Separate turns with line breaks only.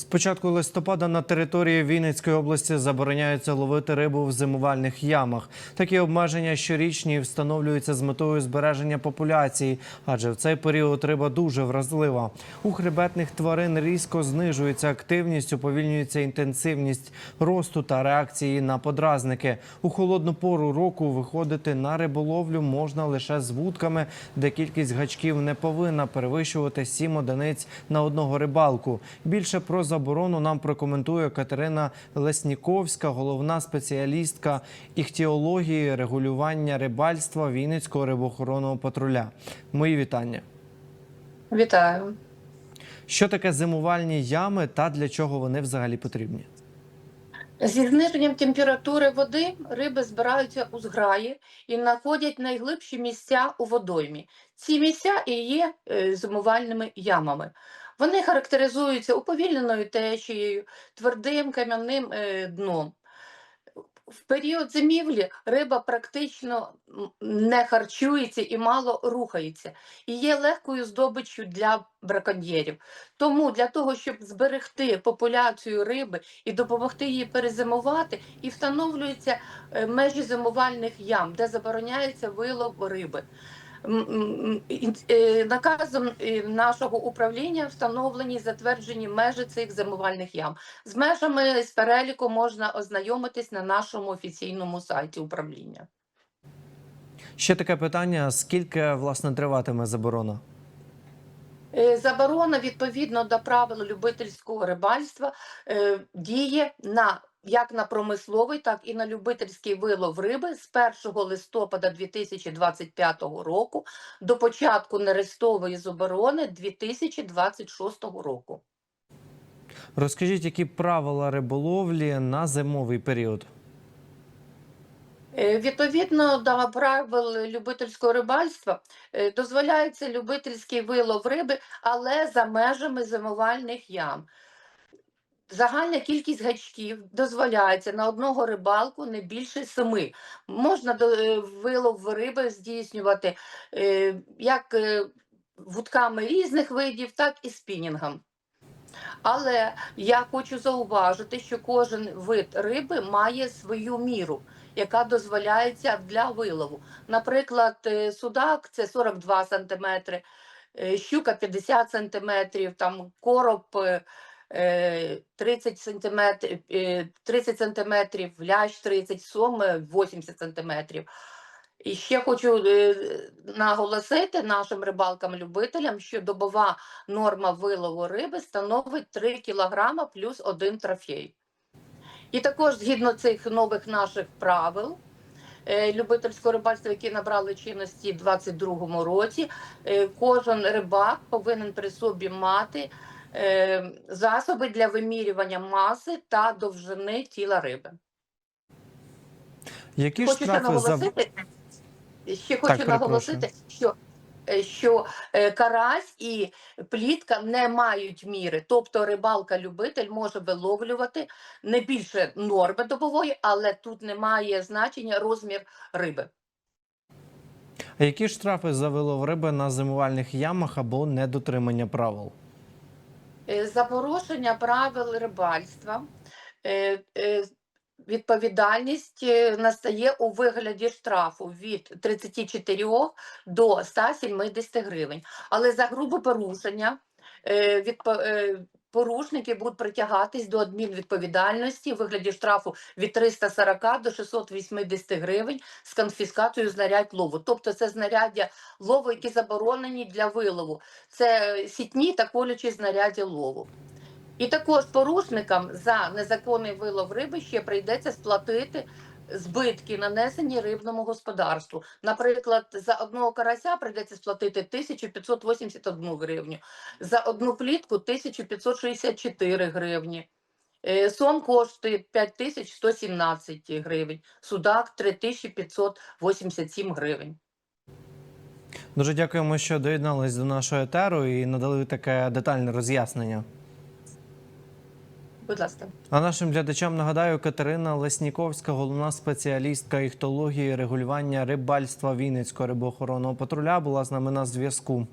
З початку листопада на території Вінницької області забороняється ловити рибу в зимувальних ямах. Такі обмеження щорічні встановлюються з метою збереження популяції, адже в цей період риба дуже вразлива. У хребетних тварин різко знижується активність, уповільнюється інтенсивність росту та реакції на подразники. У холодну пору року виходити на риболовлю можна лише з вудками, де кількість гачків не повинна перевищувати 7 одиниць на одного рибалку. Більше про заборону нам прокоментує Катерина Лесніковська, головна спеціалістка іхтіології регулювання рибальства Вінницького рибоохоронного патруля. Мої вітання.
Вітаю.
Що таке зимувальні ями та для чого вони взагалі потрібні?
Зі зниженням температури води риби збираються у зграї і знаходять найглибші місця у водоймі. Ці місця і є е, зимувальними ямами. Вони характеризуються уповільненою течією, твердим кам'яним е, дном. В період зимівлі риба практично не харчується і мало рухається, і є легкою здобиччю для браконьєрів. Тому для того, щоб зберегти популяцію риби і допомогти їй перезимувати, і встановлюються е, межі зимувальних ям, де забороняється вилов риби. Е, Наказом е, нашого управління встановлені затверджені межі цих зимувальних ям. З межами з переліку можна ознайомитись на нашому офіційному сайті управління.
Ще таке питання: скільки власне триватиме заборона?
Е, Заборона відповідно до правил любительського рибальства діє на як на промисловий, так і на любительський вилов риби з 1 листопада 2025 року до початку нерестової заборони 2026 року.
Розкажіть, які правила риболовлі на зимовий період?
Е, Відповідно до правил любительського рибальства е, дозволяється любительський вилов риби, але за межами зимувальних ям. Загальна кількість гачків дозволяється на одного рибалку не більше семи. Можна е, вилов риби здійснювати е, як е, вудками різних видів, так і спінінгом. Але я хочу зауважити, що кожен вид риби має свою міру, яка дозволяється для вилову. Наприклад, судак це 42 см, щука 50 см, там короб 30 см, 30 см, лящ 30 сом е, 80 см. І ще хочу е, наголосити нашим рибалкам-любителям, що добова норма вилову риби становить 3 кг плюс один трофей. І також згідно цих нових наших правил е, любительського рибальства, які набрали чинності в 2022 році, е, кожен рибак повинен при собі мати е, засоби для вимірювання маси та довжини тіла риби.
Які
Хочу ще
штрафи за
наголосити, ще хочу
перепрошую.
наголосити, що, е, що е, карась і плітка не мають міри. Тобто рибалка-любитель може виловлювати не більше норми добової, але тут немає значення розмір риби.
А які штрафи за вилов риби на зимувальних ямах або недотримання правил?
Е, За порушення правил рибальства е, е, відповідальність настає у вигляді штрафу від 34 до 170 гривень. Але за грубе порушення порушники будуть притягатись до адмінвідповідальності у вигляді штрафу від 340 до 680 гривень з конфіскацією знарядь лову. Тобто це знаряддя лову, які заборонені для вилову. Це е, сітні та колючі знаряддя лову. І також порушникам за незаконний вилов риби ще прийдеться сплатити збитки, нанесені рибному господарству. Наприклад, за одного карася прийдеться сплатити 1581 гривню, за одну плітку 1564 гривні. Е, Сом коштує 5117 гривень, судак 3587 гривень.
Дуже дякуємо, що доєднались до нашого етеру і надали таке детальне роз'яснення.
Будь ласка.
А нашим глядачам нагадаю, Катерина Лесніковська, головна спеціалістка іхтології регулювання рибальства Вінницького рибоохоронного патруля, була з нами на зв'язку.